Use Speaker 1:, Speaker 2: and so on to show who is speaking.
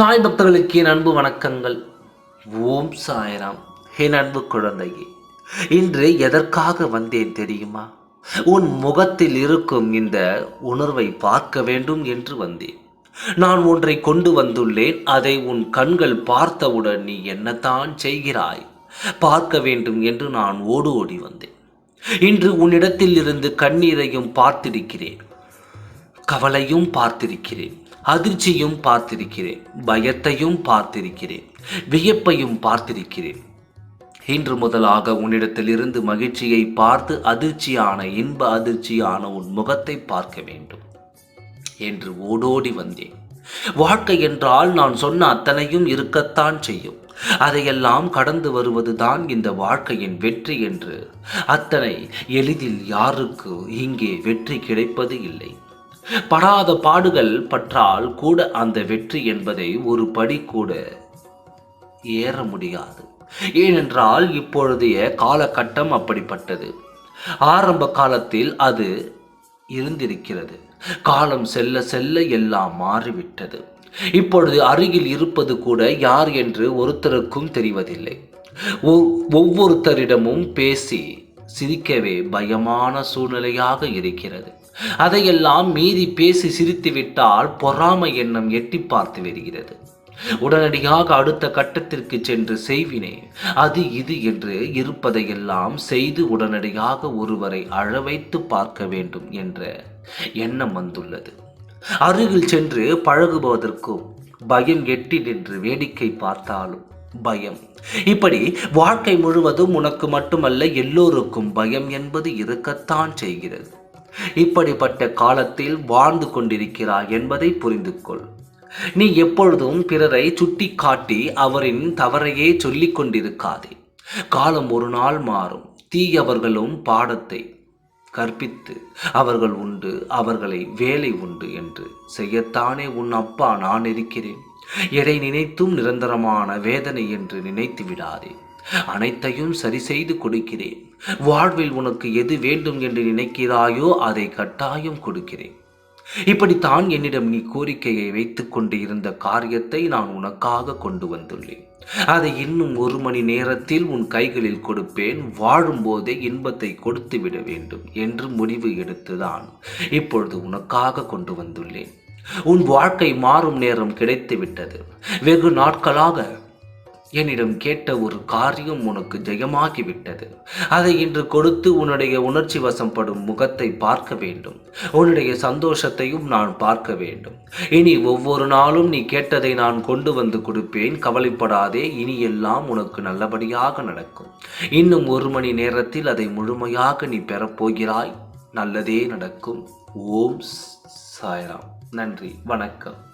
Speaker 1: சாய் பக்தர்களுக்கு என் அன்பு வணக்கங்கள். ஓம் சாய்ராம். என் அன்பு குழந்தையே இன்று எதற்காக வந்தேன் தெரியுமா? உன் முகத்தில் இருக்கும் இந்த உணர்வை பார்க்க வேண்டும் என்று வந்தேன். நான் ஒன்றை கொண்டு வந்துள்ளேன் அதை உன் கண்கள் பார்த்தவுடன் நீ என்னத்தான் செய்கிறாய்? பார்க்க வேண்டும் என்று நான் ஓடு ஓடி வந்தேன். இன்று உன்னிடத்தில் இருந்து கண்ணீரையும் பார்த்திருக்கிறேன். கவலையும் பார்த்திருக்கிறேன். அதிர்ச்சியும் பார்த்திருக்கிறேன் பயத்தையும் பார்த்திருக்கிறேன் வியப்பையும் பார்த்திருக்கிறேன். இன்று முதலாக உன்னிடத்தில் இருந்து மகிழ்ச்சியை பார்த்து அதிர்ச்சியான இன்ப அதிர்ச்சியான உன் முகத்தை பார்க்க வேண்டும். என்று ஓடோடி வந்தேன். வாழ்க்கை என்றால் நான் சொன்ன அத்தனையும் இருக்கத்தான் செய்யும். அதையெல்லாம் கடந்து வருவதுதான் இந்த வாழ்க்கையின் வெற்றி என்று. அத்தனை எளிதில் யாருக்கு இங்கே வெற்றி கிடைப்பது இல்லை. படாத பாடுகள் பற்றால் கூட அந்த வெற்றி என்பதை ஒரு படி கூட ஏற முடியாது. ஏனென்றால் இப்பொழுதைய காலகட்டம் அப்படிப்பட்டது. ஆரம்ப காலத்தில் அது இருந்திருக்கிறது. காலம் செல்ல செல்ல எல்லாம் மாறிவிட்டது. இப்பொழுது அருகில் இருப்பது கூட யார் என்று ஒருத்தருக்கும் தெரிவதில்லை. ஒவ்வொருத்தரிடமும் பேசி சிரிக்கவே பயமான சூழ்நிலையாக இருக்கிறது. அதையெல்லாம் மீறி பேசி சிரித்துவிட்டால் பொறாமை எண்ணம் எட்டி பார்த்து வருகிறது. உடனடியாக அடுத்த கட்டத்திற்கு சென்று செய்வினே அது இது என்று இருப்பதையெல்லாம் செய்து உடனடியாக ஒருவரை அழவைத்து பார்க்க வேண்டும் என்ற எண்ணம் வந்துள்ளது. அருகில் சென்று பழகுவதற்கும் பயம் எட்டி நின்று வேடிக்கை பார்த்தாலும் பயம். இப்படி வாழ்க்கை முழுவதும் உனக்கு மட்டுமல்ல எல்லோருக்கும் பயம் என்பது இருக்கத்தான் செய்கிறது. இப்படிப்பட்ட காலத்தில் வாழ்ந்து கொண்டிருக்கிறாய் என்பதை புரிந்து கொள் நீ எப்பொழுதும் பிறரை சுட்டி காட்டி அவரின் தவறையே சொல்லிக் கொண்டிருக்காதே. காலம் ஒரு நாள் மாறும். தீயவர்களும் பாடத்தை கற்பித்து அவர்கள் உண்டு அவர்களை வேலை உண்டு என்று செய்யத்தானே உன் அப்பா நான் இருக்கிறேன். எதை நினைத்தும் நிரந்தரமான வேதனை என்று நினைத்து விடாதே அனைத்தையும் சரி செய்து கொடுக்கிறேன். வாழ்வில் உனக்கு எது வேண்டும் என்று நினைக்கிறாயோ அதை கட்டாயம் கொடுக்கிறேன். இப்படித்தான் என்னிடம் நீ கோரிக்கையை வைத்துக் கொண்டு இருந்த காரியத்தை நான் உனக்காக கொண்டு வந்துள்ளேன். அதை இன்னும் ஒரு மணி நேரத்தில் உன் கைகளில் கொடுப்பேன். வாழும்போதே இன்பத்தை கொடுத்து விட வேண்டும் என்று முடிவு எடுத்துதான் இப்பொழுது உனக்காக கொண்டு வந்துள்ளேன். உன் வாழ்க்கை மாறும் நேரம் கிடைத்து விட்டது வெகு நாட்களாக என்னிடம் கேட்ட ஒரு காரியம் உனக்கு ஜெயமாகிவிட்டது. அதை இன்று கொடுத்து உன்னுடைய உணர்ச்சி வசப்படும் முகத்தை பார்க்க வேண்டும். உன்னுடைய சந்தோஷத்தையும் நான் பார்க்க வேண்டும். இனி ஒவ்வொரு நாளும் நீ கேட்டதை நான் கொண்டு வந்து கொடுப்பேன். கவலைப்படாதே இனி எல்லாம் உனக்கு நல்லபடியாக நடக்கும். இன்னும் ஒரு மணி நேரத்தில் அதை முழுமையாக நீ பெறப்போகிறாய் நல்லதே நடக்கும். ஓம் சாய்ராம். நன்றி வணக்கம்.